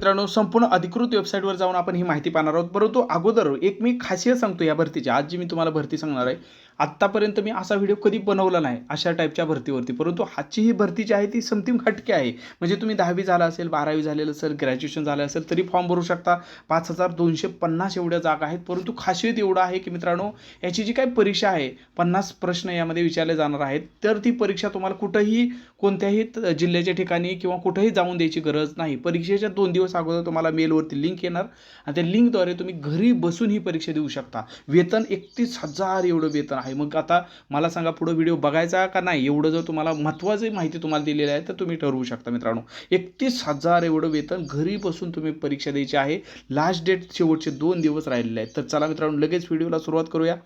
मित्रांनो संपूर्ण अधिकृत वेबसाईटवर जाऊन आपण ही माहिती पाहणार आहोत. परंतु अगोदर एक मी खासियत सांगतो या भरतीची. आज जी मी तुम्हाला भरती सांगणार आहे आत्तापर्यंत मी असा व्हिडिओ कधी बनवला नाही अशा टाईपच्या भरतीवरती. परंतु आजची ही भरती जी आहे ती समथिंग हटके आहे. म्हणजे तुम्ही दहावी झाला असेल बारावी झालेलं असेल ग्रॅज्युएशन झालं असेल तरी फॉर्म भरू शकता. पाच हजार दोनशे पन्नास एवढ्या जागा आहेत. परंतु खासियत एवढं आहे की मित्रांनो याची जी काय परीक्षा आहे पन्नास प्रश्न यामध्ये विचारले जाणार आहेत. तर ती परीक्षा तुम्हाला कुठंही कोणत्याही त- जिल्ह्याच्या ठिकाणी किंवा कुठंही जाऊन द्यायची गरज नाही. परीक्षेच्या दोन दिवस अगोदर तुम्हाला मेलवरती लिंक येणार. आणि त्या लिंकद्वारे तुम्ही घरी बसून ही परीक्षा देऊ शकता. वेतन एकतीस हजार एवढं वेतन आहे. मग आता मला सांगा पुढं व्हिडिओ बघायचा का नाही? एवढं जर तुम्हाला महत्त्वाची माहिती तुम्हाला दिलेली आहे तर तुम्ही ठरवू शकता मित्रांनो. एकतीस हजार एवढं वेतन घरी बसून तुम्ही परीक्षा द्यायची आहे. लास्ट डेट शेवटचे दोन दिवस राहिलेले आहेत. तर चला मित्रांनो लगेच व्हिडिओला सुरुवात करूया.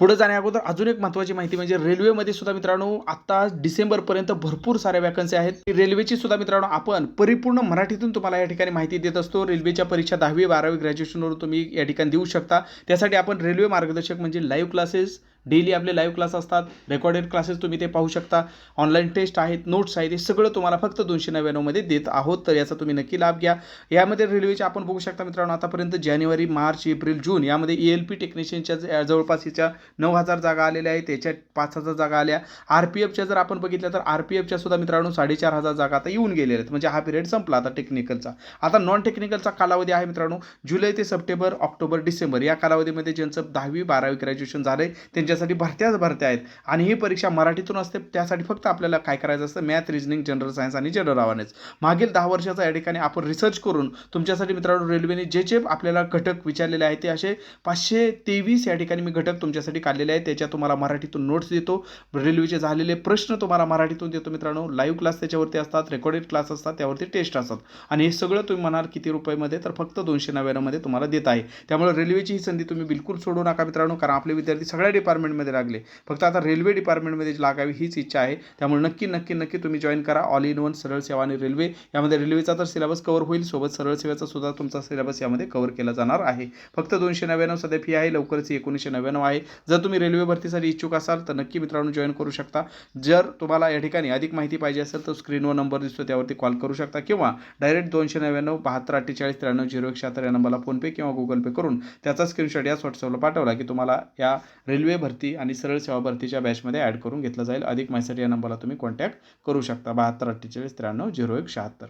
पुढे जाण्या अगोदर अजून एक महत्त्वाची माहिती म्हणजे रेल्वेमध्ये सुद्धा मित्रांनो आता डिसेंबरपर्यंत भरपूर साऱ्या वॅकन्सी आहेत. रेल्वेची सुद्धा मित्रांनो आपण परिपूर्ण मराठीतून तुम्हाला या ठिकाणी माहिती देत असतो. रेल्वेच्या परीक्षा दहावी बारावी ग्रॅज्युएशनवर तुम्ही या ठिकाणी देऊ शकता. त्यासाठी आपण रेल्वे मार्गदर्शक म्हणजे लाईव्ह क्लासेस डेली आपले लाईव्ह क्लास असतात. रेकॉर्डेड क्लासेस तुम्ही ते पाहू शकता. ऑनलाईन टेस्ट आहेत नोट्स आहेत हे सगळं तुम्हाला फक्त दोनशे नव्याण्णवमध्ये देत आहोत. तर याचा तुम्ही नक्की लाभ घ्या. यामध्ये रेल्वेचे आपण बघू शकता मित्रांनो आतापर्यंत जानेवारी मार्च एप्रिल जून यामध्ये ई एल पी टेक्निशियनच्या जवळपास हिच्या नऊ हजार जागा आलेल्या आहेत. त्याच्या पाच हजार जागा आल्या. आर पी एफच्या जर आपण बघितल्या तर आर पी एफच्या सुद्धा मित्रांनो साडेचार हजार जागा आता येऊन गेलेल्या आहेत. म्हणजे हा पिरियड संपला आता टेक्निकलचा आता नॉन टेक्निकलचा कालावधी आहे मित्रांनो जुलै ते सप्टेंबर ऑक्टोबर डिसेंबर या कालावधीमध्ये ज्यांचं दहावी बारावी ग्रॅज्युएशन झालं आहे त्यांच्यासाठी भरत्याच भरत्या आहेत. आणि ही परीक्षा मराठीतून असते त्यासाठी फक्त आपल्याला काय करायचं असतं? मॅथ रिजनिंग जनरल सायन्स आणि जनरल अवेअरनेस मागील दहा वर्षाचा या ठिकाणी आपण रिसर्च करून तुमच्यासाठी मित्रांनो रेल्वेने जे जे आपल्याला घटक विचारलेले आहेत ते असे पाचशे तेवीस या ठिकाणी मी घटक तुमच्यासाठी काढलेले आहेत. त्याच्यात तुम्हाला मराठीतून नोट्स देतो. रेल्वेचे झालेले प्रश्न तुम्हाला मराठीतून देतो मित्रांनो. लाईव्ह क्लास त्याच्यावरती असतात रेकॉर्डेड क्लास असतात त्यावरती टेस्ट असतात. आणि हे सगळं तुम्ही म्हणाल किती रुपयामध्ये तर फक्त दोनशे नव्याण्णवमध्ये तुम्हाला देत आहे. त्यामुळे रेल्वेची ही संधी तुम्ही बिलकुल सोडू नका मित्रांनो कारण आपले विद्यार्थी सगळ्या डिपार्टमेंट डिपार्टमेंटमध्ये लागले. फक्त आता रेल्वे डिपार्टमेंटमध्ये लागावी हीच इच्छा आहे. त्यामुळे नक्की नक्की नक्की तुम्ही जॉईन करा. ऑल इन वन सरळ सेवा आणि रेल्वे. यामध्ये रेल्वेचा तर सिलेबस कवर होईल. सोबत सरळ सेवेचा सुद्धा तुमचा सिलेबस यामध्ये कव्हर केला जाणार आहे. फक्त दोनशे नव्याण्णव सध्या फी आहे. लवकरच एकोणीसशे नव्याण्णव आहे. जर तुम्ही रेल्वे भरतीसाठी इच्छुक असाल तर नक्की मित्रांनो जॉईन करू शकता. जर तुम्हाला या ठिकाणी अधिक माहिती पाहिजे असेल तर स्क्रीनवर नंबर दिसतो त्यावरती कॉल करू शकता. किंवा डायरेक्ट दोनशे नव्याण्णव बहात्तर अठ्ठेचाळीस त्र्याण्णव झिरो एक शहात्तर या नंबरला फोनपे किंवा गुगल पे करून त्याचा स्क्रीनशॉट याच व्हॉट्सअपला पाठवला की तुम्हाला या रेल्वे भरती आणि सरळ सेवा भरतीच्या बॅचमध्ये ॲड करून घेतलं जाईल. अधिक माहितीसाठी या नंबरला तुम्ही कॉन्टॅक्ट करू शकता. बहात्तर अठ्ठेचाळीस त्र्याण्णव झिरो एक शहात्तर.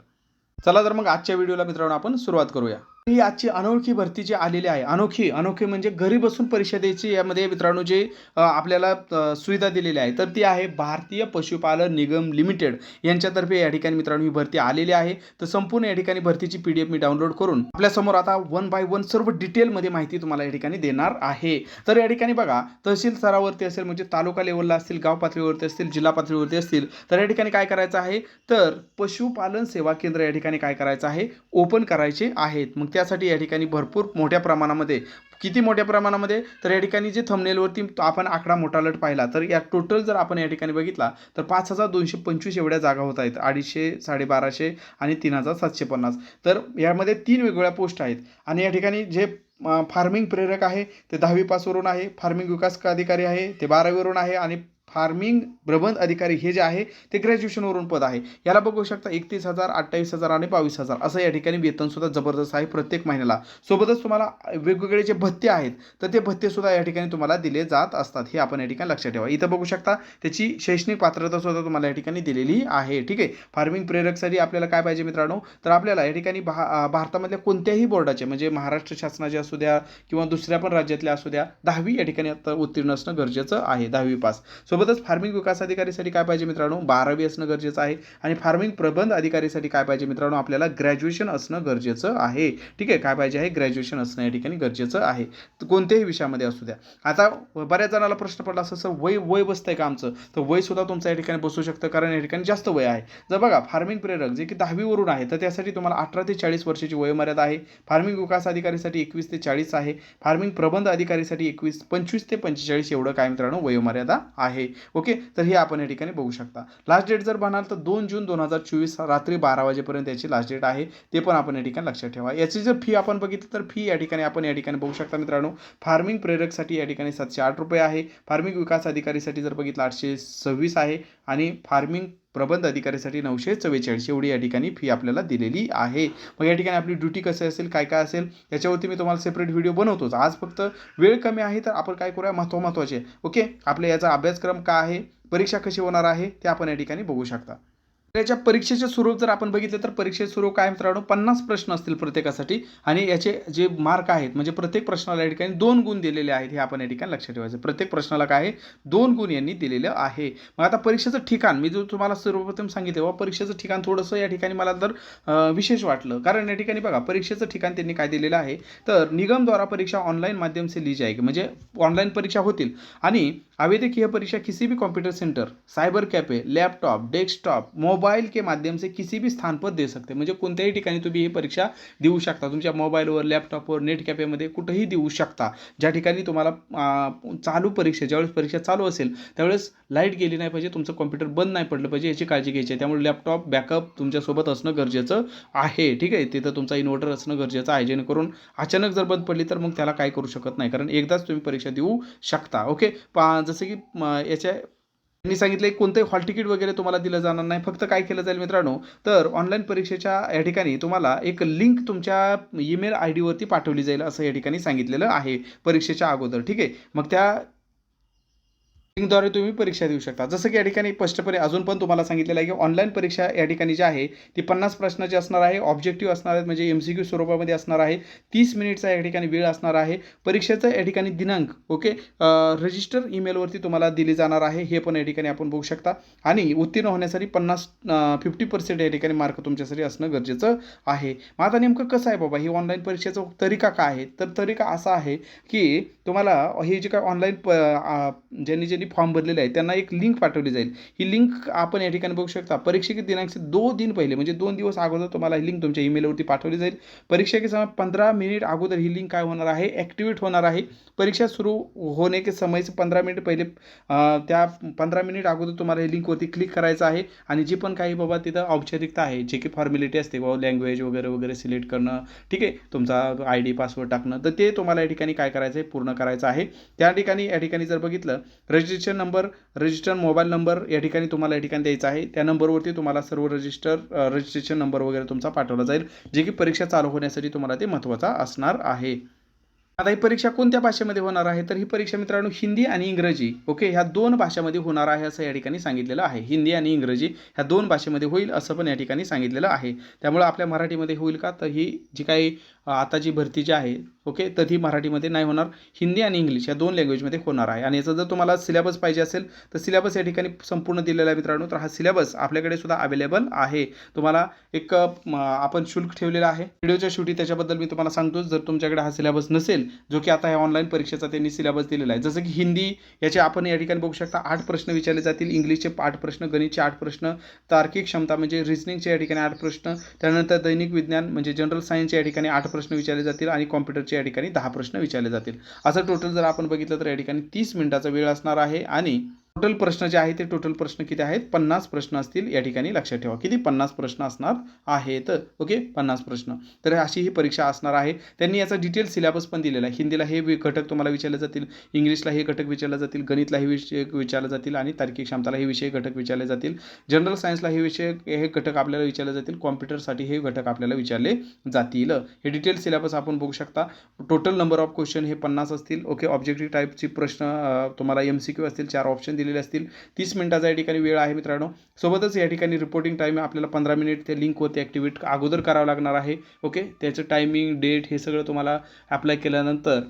चला तर मग आजच्या व्हिडिओला मित्रांनो आपण सुरुवात करूया. ही आजची अनोळखी भरती जी आलेली आहे अनोखी अनोखी म्हणजे घरी बसून परीक्षा द्यायची यामध्ये मित्रांनो जे आपल्याला सुविधा दिलेली आहे तर ती आहे भारतीय पशुपालन निगम लिमिटेड. यांच्यातर्फे या ठिकाणी मित्रांनो ही भरती आलेली आहे. तर संपूर्ण या ठिकाणी भरतीची पी डी एफ मी डाउनलोड करून आपल्यासमोर आता वन बाय वन सर्व डिटेलमध्ये माहिती तुम्हाला या ठिकाणी देणार आहे. तर या ठिकाणी बघा तहसील स्तरावरती असेल म्हणजे तालुका लेवलला असतील गाव पातळीवरती असतील जिल्हा पातळीवरती असतील तर या ठिकाणी काय करायचं आहे? तर पशुपालन सेवा केंद्र या ठिकाणी काय करायचं आहे? ओपन करायचे आहेत. मग त्यासाठी या ठिकाणी भरपूर मोठ्या प्रमाणामध्ये किती मोठ्या प्रमाणामध्ये? तर या ठिकाणी जे थंबनेलवरती आपण आकडा मोठा लट पाहिला तर या टोटल जर आपण या ठिकाणी बघितला तर पाच हजार दोनशे पंचवीस एवढ्या जागा होत आहेत. अडीचशे साडेबाराशे आणि तीन हजार सातशे पन्नास. तर यामध्ये तीन वेगवेगळ्या पोस्ट आहेत. आणि या ठिकाणी जे फार्मिंग प्रेरक आहे ते दहावी पासवरून आहे फार्मिंग विकास अधिकारी आहे ते बारावीवरून आहे आणि फार्मिंग प्रबंध अधिकारी हे जे आहे ते ग्रॅज्युएशनवरून पद आहे. याला बघू शकता एकतीस हजार अठ्ठावीस हजार आणि बावीस हजार. असं या ठिकाणी वेतनसुद्धा जबरदस्त आहे प्रत्येक महिन्याला. सोबतच तुम्हाला वेगवेगळे जे भत्ते आहेत तर ते भत्तेसुद्धा या ठिकाणी तुम्हाला दिले जात असतात. हे आपण या ठिकाणी लक्षात ठेवा. इथं बघू शकता त्याची शैक्षणिक पात्रता सुद्धा तुम्हाला या ठिकाणी दिलेली आहे. ठीक आहे? फार्मिंग प्रेरकसाठी आपल्याला काय पाहिजे मित्रांनो? तर आपल्याला या ठिकाणी भा भारतामधल्या कोणत्याही बोर्डाचे म्हणजे महाराष्ट्र शासनाचे असू द्या किंवा दुसऱ्या पण राज्यातल्या असू द्या दहावी या ठिकाणी आता उत्तीर्ण असणं गरजेचं आहे. दहावी पास. सोबत सोबतच फार्मिंग विकास अधिकारीसाठी काय पाहिजे मित्रांनो? बारावी असणं गरजेचं आहे आणि फार्मिंग प्रबंध अधिकारीसाठी काय पाहिजे मित्रांनो? आपल्याला ग्रॅज्युएशन असणं गरजेचं आहे. ठीक आहे? काय पाहिजे आहे? ग्रॅज्युएशन असणं या ठिकाणी गरजेचं आहे. कोणत्याही विषयामध्ये असू द्या. आता बऱ्याच जणाला प्रश्न पडला असं सर वय वय बसतंय का आमचं? तर वय सुद्धा तुमचं या ठिकाणी बसू शकतं कारण या ठिकाणी जास्त वय आहे. जर बघा फार्मिंग प्रेरक जे की दहावीवरून आहे तर त्यासाठी तुम्हाला अठरा ते चाळीस वर्षाची वयोमर्यादा आहे. फार्मिंग विकास अधिकारीसाठी एकवीस ते चाळीस आहे. फार्मिंग प्रबंध अधिकारीसाठी एकवीस पंचवीस ते पंचेचाळीस एवढं काय मित्रांनो? वयोमर्यादा आहे. ओके तर हे आपण या ठिकाणी बघू शकता. लास्ट डेट जर म्हणाल तर दोन जून दोन हजार चोवीस रात्री बारा वाजेपर्यंत याची लास्ट डेट आहे. ते पण आपण या ठिकाणी लक्षात ठेवा. याची जर फी आपण बघितलं तर फी या ठिकाणी आपण या ठिकाणी बघू शकता मित्रांनो. फार्मिंग प्रेरकसाठी या ठिकाणी सातशे आठ रुपये आहे. फार्मिंग विकास अधिकारीसाठी जर बघितलं आठशे सव्वीस आहे. आणि फार्मिंग प्रबंध अधिकाऱ्यासाठी नऊशे चव्वेचाळीस एवढी या ठिकाणी फी आपल्याला दिलेली आहे. मग या ठिकाणी आपली ड्युटी कसं असेल काय काय असेल याच्यावरती मी तुम्हाला सेपरेट व्हिडिओ बनवतोच. आज फक्त वेळ कमी आहे तर आपण काय करूया? महत्त्व महत्त्वाचे ओके आपल्या याचा अभ्यासक्रम काय आहे? परीक्षा कशी होणार आहे? ते आपण या ठिकाणी बघू शकता. त्याच्या परीक्षेचे स्वरूप जर आपण बघितलं तर परीक्षेचे स्वरूप काय मित्रांनो पन्नास प्रश्न असतील प्रत्येकासाठी. आणि याचे जे मार्क आहेत म्हणजे प्रत्येक प्रश्नाला या ठिकाणी दोन गुण दिलेले आहेत हे आपण या ठिकाणी लक्षात ठेवायचं. प्रत्येक प्रश्नाला काय आहे? दोन गुण यांनी दिलेलं आहे. मग आता परीक्षेचं ठिकाण मी जो तुम्हाला सर्वप्रथम सांगितलं व परीक्षेचं ठिकाण थोडंसं या ठिकाणी मला तर विशेष वाटलं. कारण या ठिकाणी बघा परीक्षेचं ठिकाण त्यांनी काय दिलेलं आहे? तर निगमद्वारा परीक्षा ऑनलाईन माध्यम से ली जाएगी म्हणजे ऑनलाईन परीक्षा होतील. आणि आवेदकीय परीक्षा किसी भी computer centre cyber cafe laptop desktop mobile के माध्यम से किसी भी स्थान पर दे सकते म्हणजे कोणत्याही ठिकाणी तुम्ही ही परीक्षा देऊ शकता. तुमच्या मोबाईलवर लॅपटॉपवर नेट कॅफेमध्ये कुठेही देऊ शकता. ज्या ठिकाणी तुम्हाला चालू परीक्षा ज्यावेळेस परीक्षा चालू असेल त्यावेळेस लाइट गेली नाही पाहिजे तुमचं कॉम्प्युटर बंद नाही पडलं पाहिजे याची काळजी घ्यायची आहे. त्यामुळे लॅपटॉप बॅकअप तुमच्यासोबत असणं गरजेचं आहे. ठीक आहे? तिथं तुमचा इन्व्हर्टर असणं गरजेचं आहे. जेणेकरून अचानक जर बंद पडली तर मग त्याला काय करू शकत नाही. कारण एकदाच तुम्ही परीक्षा देऊ शकता. ओके पा जसं की याच्या मी सांगितलं की कोणतंही हॉल तिकीट वगैरे तुम्हाला दिलं जाणार नाही. फक्त काय केलं जाईल मित्रांनो तर ऑनलाईन परीक्षेच्या या ठिकाणी तुम्हाला एक लिंक तुमच्या ईमेल आय डीवरती पाठवली जाईल असं या ठिकाणी सांगितलेलं आहे परीक्षेच्या अगोदर. ठीक आहे? मग त्या लिंकद्वारे तुम्ही परीक्षा देऊ शकता. जसं की या ठिकाणी स्पष्टपणे अजून पण तुम्हाला सांगितलेलं आहे की ऑनलाईन परीक्षा या ठिकाणी जी आहे ती पन्नास प्रश्नाची असणार आहे ऑब्जेक्टिव्ह असणार आहेत म्हणजे एम सी क्यू स्वरूपामध्ये असणार आहे तीस मिनिटचा या ठिकाणी वेळ असणार आहे परीक्षेचा या ठिकाणी दिनांक ओके रजिस्टर ईमेलवरती तुम्हाला दिली जाणार आहे हे पण या ठिकाणी आपण बघू शकता. आणि उत्तीर्ण होण्यासाठी पन्नास फिफ्टी पर्सेंट या ठिकाणी मार्क तुमच्यासाठी असणं गरजेचं आहे. मग आता नेमकं कसं आहे बाबा? ही ऑनलाईन परीक्षेचा तरीका काय आहे? तर तरीका असा आहे की तुम्हाला हे जे काय ऑनलाईन प ज्यांनी ज्यांनी जी फॉर्म भरलेले आहे. त्यांना एक लिंक पाठवली जाईल. ही लिंक आपण या ठिकाणी बघू शकता. परीक्षेचे दिनांकचे दो दिन पहिले म्हणजे दोन दिवस अगोदर तुम्हाला ही लिंक तुमच्या ईमेलवरती पाठवली जाईल. परीक्षा समय पंधरा मिनिट अगोदर ही लिंक काय होणार आहे? ॲक्टिवेट होणार आहे. परीक्षा सुरू होणे के समय पंधरा मिनिट पहिले त्या पंधरा मिनिट अगोदर तुम्हाला ही लिंकवरती क्लिक करायचं आहे. आणि जी पण काही बाबा तिथं औपचारिकता आहे जे की फॉर्मॅलिटी असते बाबा लँग्वेज वगैरे वगैरे सिलेक्ट करणं ठीक आहे? तुमचा आय डी पासवर्ड टाकणं तर ते तुम्हाला या ठिकाणी काय करायचं आहे पूर्ण करायचं आहे. त्या ठिकाणी या ठिकाणी जर बघितलं registration number register mobile number या ठिकाणी तुम्हाला या ठिकाणी द्यायचा आहे. त्या नंबरवरती तुम्हाला सर्व रजिस्टर रजिस्ट्रेशन नंबर वगैरे तुमचा पाठवला जाईल जे की परीक्षा चालू होण्यासाठी तुम्हाला ते महत्त्वाचा असणार आहे. आता ही परीक्षा कोणत्या भाषेमध्ये होणार आहे? तर ही परीक्षा मित्रांनो हिंदी आणि इंग्रजी ओके? ह्या दोन भाषामध्ये होणार आहे असं या ठिकाणी सांगितलेलं आहे. हिंदी आणि इंग्रजी ह्या दोन भाषेमध्ये होईल असं पण या ठिकाणी सांगितलेलं आहे. त्यामुळे आपल्या मराठीमध्ये होईल का? तर ही जी काही आता जी भरती जी आहे ओके तर ती मराठीमध्ये नाही होणार. हिंदी आणि इंग्लिश या दोन लँग्वेजमध्ये होणार आहे. आणि याचा जर तुम्हाला सिलेबस पाहिजे असेल तर सिलेबस या ठिकाणी संपूर्ण दिलेला आहे मित्रांनो. तर हा सिलेबस आपल्याकडे सुद्धा अवेलेबल आहे. तुम्हाला एक आपण शुल्क ठेवलेला आहे. व्हिडिओच्या शेवटी त्याच्याबद्दल मी तुम्हाला सांगतो. जर तुमच्याकडे हा सिलेबस नसेल जो की आता ह्या ऑनलाईन परीक्षेचा त्यांनी सिलेबस दिलेला आहे. जसं की हिंदी याचे आपण या ठिकाणी बघू शकता आठ प्रश्न विचारले जातील. इंग्लिशचे आठ प्रश्न गणितचे आठ प्रश्न तार्किक क्षमता म्हणजे रिझनिंगचे या ठिकाणी आठ प्रश्न त्यानंतर दैनिक विज्ञान म्हणजे जनरल सायन्सच्या या ठिकाणी आठ प्रश्न विचारले जातील आणि कॉम्प्युटरचे या ठिकाणी दहा प्रश्न विचारले जातील. असं टोटल जर आपण बघितलं तर या ठिकाणी तीस मिनिटाचा वेळ असणार आहे आणि टोटल प्रश्न जे आहे ते टोटल प्रश्न किती आहेत? पन्नास प्रश्न असतील या ठिकाणी लक्षात ठेवा. किती? पन्नास प्रश्न असणार आहेत. ओके? पन्नास प्रश्न. तर अशी ही परीक्षा असणार आहे. त्यांनी याचा डिटेल सिलेबस पण दिलेला आहे. हिंदीला हे घटक तुम्हाला विचारले जातील इंग्लिशला हे घटक विचारले जातील गणितला हे विषय विचारले जातील आणि तार्किक क्षमताला हे विषय घटक विचारले जातील. जनरल सायन्सला हे विषय हे घटक आपल्याला विचारले जातील. कॉम्प्युटरसाठी हे घटक आपल्याला विचारले जातील. हे डिटेल सिलेबस आपण बघू शकता. टोटल नंबर ऑफ क्वेश्चन हे पन्नास असतील. ओके? ऑब्जेक्टिव्ह टाईपचे प्रश्न तुम्हाला एम सी क्यू असतील. चार ऑप्शन दिलेले असतील. तीस मिनिटाचा या ठिकाणी वेळ आहे मित्रांनो. सोबतच या ठिकाणी रिपोर्टिंग टाईम आपल्याला पंधरा मिनिट त्या लिंकवरती ॲक्टिवेट अगोदर करावं लागणार आहे. ओके त्याचं टायमिंग डेट हे सगळं तुम्हाला अप्लाय केल्यानंतर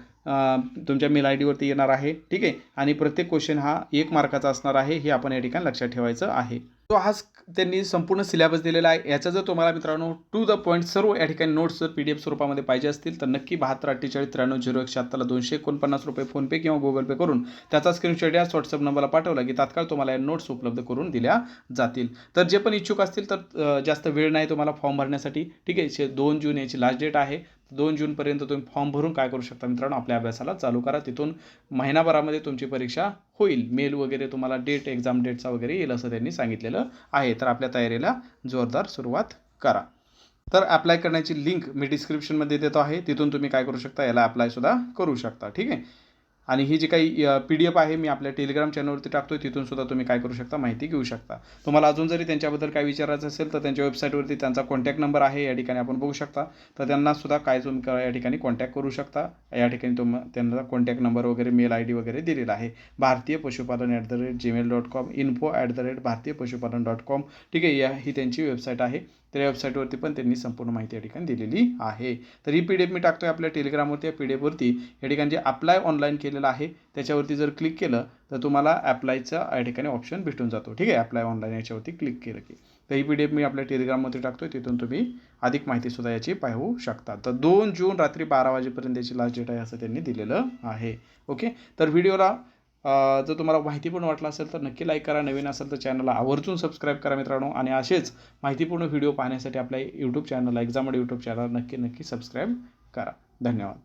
तुमच्या मेल आय डीवरती येणार आहे. ठीक आहे? आणि प्रत्येक क्वेश्चन हा एक मार्काचा असणार आहे. हे आपण या ठिकाणी लक्षात ठेवायचं आहे. तो हाच त्यांनी संपूर्ण सिलेबस दिलेला आहे. याचा जर तुम्हाला मित्रांनो टू द पॉईंट सर्व या ठिकाणी नोट्स जर पी डी एफ स्वरूपामध्ये पाहिजे असतील तर नक्की बहात्तर अठ्ठेचाळीस त्र्याण्णव झिरो एकशे अठ्ठाला दोनशे एकोणपन्नास रुपये फोनपे किंवा गुगल पे करून त्याचा स्क्रीनशॉट या व्हॉट्सअप नंबरला पाठवला की तात्काळ तुम्हाला या नोट्स उपलब्ध करून दिल्या जातील. तर जे पण इच्छुक असतील तर जास्त वेळ नाही तुम्हाला फॉर्म भरण्यासाठी. ठीक आहे दोन जून याची लास्ट डेट आहे. दोन जूनपर्यंत तुम्ही फॉर्म भरून काय करू शकता मित्रांनो? आपल्या अभ्यासाला चालू करा. तिथून महिनाभरामध्ये तुमची परीक्षा होईल. मेल वगैरे तुम्हाला डेट एक्झाम डेटचा वगैरे येईल असं त्यांनी सांगितलेलं आहे. तर आपल्या तयारीला जोरदार सुरुवात करा. तर अप्लाय करण्याची लिंक मी डिस्क्रिप्शनमध्ये देतो आहे. तिथून तुम्ही काय करू शकता याला अप्लायसुद्धा करू शकता. ठीक आहे? आणि ही जी काही पी डी एफ आहे मी आपल्या टेलिग्राम चॅनलवरती टाकतो तिथून सुद्धा तुम्ही काय करू शकता माहिती घेऊ शकता. तुम्हाला अजून जरी त्यांच्याबद्दल काय विचारायचं असेल तर त्यांच्या वेबसाईटवरती त्यांचा कॉन्टॅक्ट नंबर आहे या ठिकाणी आपण बघू शकता. तर त्यांना सुद्धा काय तुम्ही या ठिकाणी कॉन्टॅक्ट करू शकता. या ठिकाणी तुम त्यांना कॉन्टॅक्ट नंबर वगैरे मेल आय डी वगैरे दिलेला आहे. Bharatiya Pashupalan at the rate Gmail dot com info at the rate Bharatiya Pashupalan dot com ठीक आहे या ही त्यांची वेबसाईट आहे. तर या वेबसाईटवरती पण त्यांनी संपूर्ण माहिती या ठिकाणी दिलेली आहे. तर ही पी डी एफ मी टाकतो आहे आपल्या टेलिग्रामवरती या पी डी एफवरती या ठिकाणी जे अप्लाय ऑनलाईन केलेला आहे त्याच्यावरती जर क्लिक केलं तर तुम्हाला ॲप्लायचा या ठिकाणी ऑप्शन भेटून जातो. ठीक आहे? ॲप्लाय ऑनलाईन याच्यावरती क्लिक केलं की. तर ही पी डी एफ मी आपल्या टेलिग्राममध्ये टाकतो तिथून तुम्ही अधिक माहितीसुद्धा याची पाहू शकता. तर दोन जून रात्री बारा वाजेपर्यंत याची लास्ट डेट आहे असं त्यांनी दिलेलं आहे. ओके तर व्हिडिओला जर तुम्हाला माहिती पण वाटलं असेल तर नक्की लाईक करा. नवीन असेल तर चॅनलला आवर्जून सबस्क्राईब करा मित्रांनो. आणि असेच माहितीपूर्ण व्हिडिओ पाहण्यासाठी आपल्या यूट्यूब चॅनलला एक्झामड यूट्यूब चॅनल नक्की नक्की सबस्क्राईब करा. धन्यवाद.